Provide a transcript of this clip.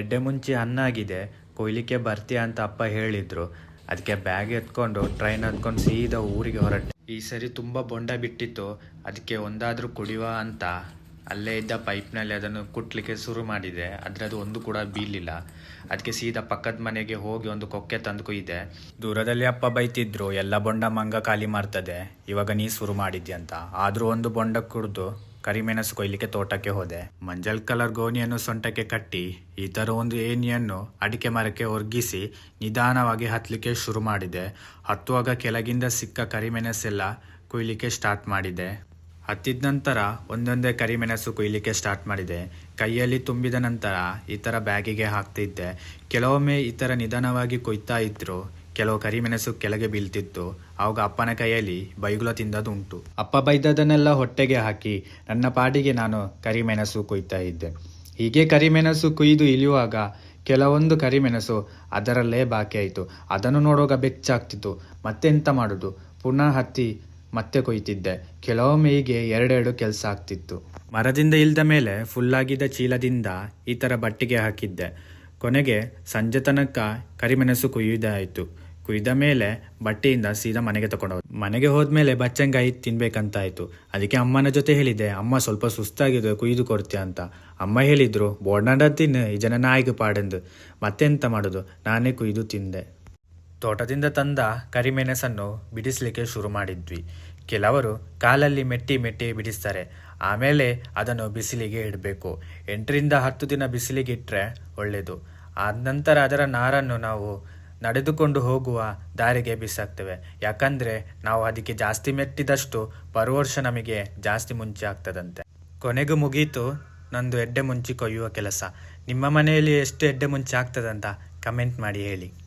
ಎಡ್ಡೆ ಮುಂಚೆ ಹಣ್ಣಾಗಿದೆ, ಕೊಯ್ಲಿಕ್ಕೆ ಬರ್ತೀಯ ಅಂತ ಅಪ್ಪ ಹೇಳಿದ್ರು. ಅದಕ್ಕೆ ಬ್ಯಾಗ್ ಎತ್ಕೊಂಡು, ಟ್ರೈನ್ ಹತ್ಕೊಂಡು ಸೀದಾ ಊರಿಗೆ ಹೊರಟೆ. ಈ ಸರಿ ತುಂಬ ಬೊಂಡ ಬಿಟ್ಟಿತ್ತು, ಅದಕ್ಕೆ ಒಂದಾದರೂ ಕುಡಿಯುವ ಅಂತ. ಅಲ್ಲೇ ಇದ್ದ ಪೈಪ್ನಲ್ಲಿ ಅದನ್ನು ಕುಟ್ಲಿಕ್ಕೆ ಶುರು ಮಾಡಿದೆ. ಅದ್ರದ್ದು ಒಂದು ಕೂಡ ಬೀಳಿಲ್ಲ ಅದಕ್ಕೆ ಸೀದಾ ಪಕ್ಕದ ಮನೆಗೆ ಹೋಗಿ ಒಂದು ಕೊಕ್ಕೆ ತಂದು ಕುಯ್ದೆ. ದೂರದಲ್ಲಿ ಅಪ್ಪ ಬೈತಿದ್ರು, ಎಲ್ಲ ಬೊಂಡ ಮಂಗ ಖಾಲಿ ಮಾಡ್ತದೆ, ಇವಾಗ ನೀ ಶುರು ಮಾಡಿದ್ಯಂತ. ಆದ್ರೂ ಒಂದು ಬೊಂಡ ಕುಡ್ದು ಕರಿಮೆಣಸು ಕೊಯ್ಲಿಕ್ಕೆ ತೋಟಕ್ಕೆ ಹೋದೆ. ಮಂಜಲ್ ಕಲರ್ ಗೋಣಿಯನ್ನು ಸೊಂಟಕ್ಕೆ ಕಟ್ಟಿ ಥರ ಒಂದು ಏಣಿಯನ್ನು ಅಡಿಕೆ ಮರಕ್ಕೆ ಒರ್ಗಿಸಿ ನಿಧಾನವಾಗಿ ಹತ್ತಲಿಕ್ಕೆ ಶುರು ಮಾಡಿದೆ. ಹತ್ತುವಾಗ ಕೆಳಗಿಂದ ಸಿಕ್ಕ ಕರಿಮೆಣಸೆಲ್ಲ ಕೊಯ್ಲಿಕ್ಕೆ ಸ್ಟಾರ್ಟ್ ಮಾಡಿದೆ. ಹತ್ತಿದ ನಂತರ ಒಂದೊಂದೇ ಕರಿಮೆಣಸು ಕೊಯ್ಲಿಕ್ಕೆ ಸ್ಟಾರ್ಟ್ ಮಾಡಿದೆ. ಕೈಯಲ್ಲಿ ತುಂಬಿದ ನಂತರ ಈ ಥರ ಬ್ಯಾಗಿಗೆ ಹಾಕ್ತಿದ್ದೆ. ಕೆಲವೊಮ್ಮೆ ಈ ಥರ ನಿಧಾನವಾಗಿ ಕೊಯ್ತಾ ಇದ್ರು. ಕೆಲವು ಕರಿಮೆಣಸು ಕೆಳಗೆ ಬೀಳ್ತಿತ್ತು. ಆವಾಗ ಅಪ್ಪನ ಕೈಯಲ್ಲಿ ಬೈಗುಲ ತಿಂದದ್ದು ಉಂಟು ಅಪ್ಪ ಬೈದದನ್ನೆಲ್ಲ ಹೊಟ್ಟೆಗೆ ಹಾಕಿ ನನ್ನ ಪಾಡಿಗೆ ನಾನು ಕರಿಮೆಣಸು ಕೊಯ್ತಾ ಇದ್ದೆ. ಹೀಗೆ ಕರಿಮೆಣಸು ಕುಯ್ದು ಇಳಿಯುವಾಗ ಕೆಲವೊಂದು ಕರಿಮೆಣಸು ಅದರಲ್ಲೇ ಬಾಕಿ ಆಯಿತು. ಅದನ್ನು ನೋಡುವಾಗ ಬೆಚ್ಚಾಗ್ತಿತ್ತು. ಮತ್ತೆ ಎಂತ ಮಾಡೋದು? ಪುನಃ ಹತ್ತಿ ಮತ್ತೆ ಕೊಯ್ತಿದ್ದೆ. ಕೆಲವೊಮ್ಮೆ ಹೀಗೆ ಎರಡೆರಡು ಕೆಲಸ ಆಗ್ತಿತ್ತು. ಮರದಿಂದ ಇಲ್ದ ಮೇಲೆ ಫುಲ್ಲಾಗಿದ್ದ ಚೀಲದಿಂದ ಈ ಥರ ಬಟ್ಟಿಗೆ ಹಾಕಿದ್ದೆ. ಕೊನೆಗೆ ಸಂಜೆ ತನಕ ಕರಿಮೆಣಸು ಕುಯ್ಯುವುದಾಯಿತು. ಕುಯ್ದ ಮೇಲೆ ಬಟ್ಟೆಯಿಂದ ಸೀದಾ ಮನೆಗೆ ತಗೊಂಡು ಹೋದೆ ಮನೆಗೆ ಹೋದ್ಮೇಲೆ ಬಚ್ಚಂಗಾಯಿ ತಿನ್ಬೇಕಂತಾಯ್ತು. ಅದಕ್ಕೆ ಅಮ್ಮನ ಜೊತೆ ಹೇಳಿದೆ, ಅಮ್ಮ ಸ್ವಲ್ಪ ಸುಸ್ತಾಗಿದೆ, ಕುಯ್ದು ಕೊಡ್ತೀಯ ಅಂತ. ಅಮ್ಮ ಹೇಳಿದ್ರು ಬೋರ್ಡಾಂಡ ತಿನ್ನು, ಈ ಜನ ನಾಯಿಗೆ ಪಾಡೆಂದು. ಮತ್ತೆಂತ ಮಾಡೋದು? ನಾನೇ ಕುಯ್ದು ತಿಂದೆ. ತೋಟದಿಂದ ತಂದ ಕರಿಮೆಣಸನ್ನು ಬಿಡಿಸಲಿಕ್ಕೆ ಶುರು ಮಾಡಿದ್ವಿ. ಕೆಲವರು ಕಾಲಲ್ಲಿ ಮೆಟ್ಟಿ ಮೆಟ್ಟಿ ಬಿಡಿಸ್ತಾರೆ. ಆಮೇಲೆ ಅದನ್ನು ಬಿಸಿಲಿಗೆ ಇಡಬೇಕು. ಎಂಟರಿಂದ ಹತ್ತು ದಿನ ಬಿಸಿಲಿಗೆ ಇಟ್ಟರೆ ಒಳ್ಳೆಯದು ಆದ ನಂತರ ಅದರ ನಾರನ್ನು ನಾವು ನಡೆದುಕೊಂಡು ಹೋಗುವ ದಾರಿಗೆ ಬಿಸಾಕ್ತೇವೆ. ಯಾಕಂದರೆ ನಾವು ಅದಕ್ಕೆ ಜಾಸ್ತಿ ಮೆಟ್ಟಿದಷ್ಟು ಬರುವ ವರ್ಷ ನಮಗೆ ಜಾಸ್ತಿ ಮುಂಚೆ ಆಗ್ತದಂತೆ. ಕೊನೆಗೂ ಮುಗೀತು, ನಂದು ಎಡ್ಡೆ ಮುಂಚಿ ಕೊಯ್ಯುವ ಕೆಲಸ. ನಿಮ್ಮ ಮನೆಯಲ್ಲಿ ಎಷ್ಟು ಎಡ್ಡೆ ಮುಂಚೆ ಆಗ್ತದಂತ ಕಮೆಂಟ್ ಮಾಡಿ ಹೇಳಿ.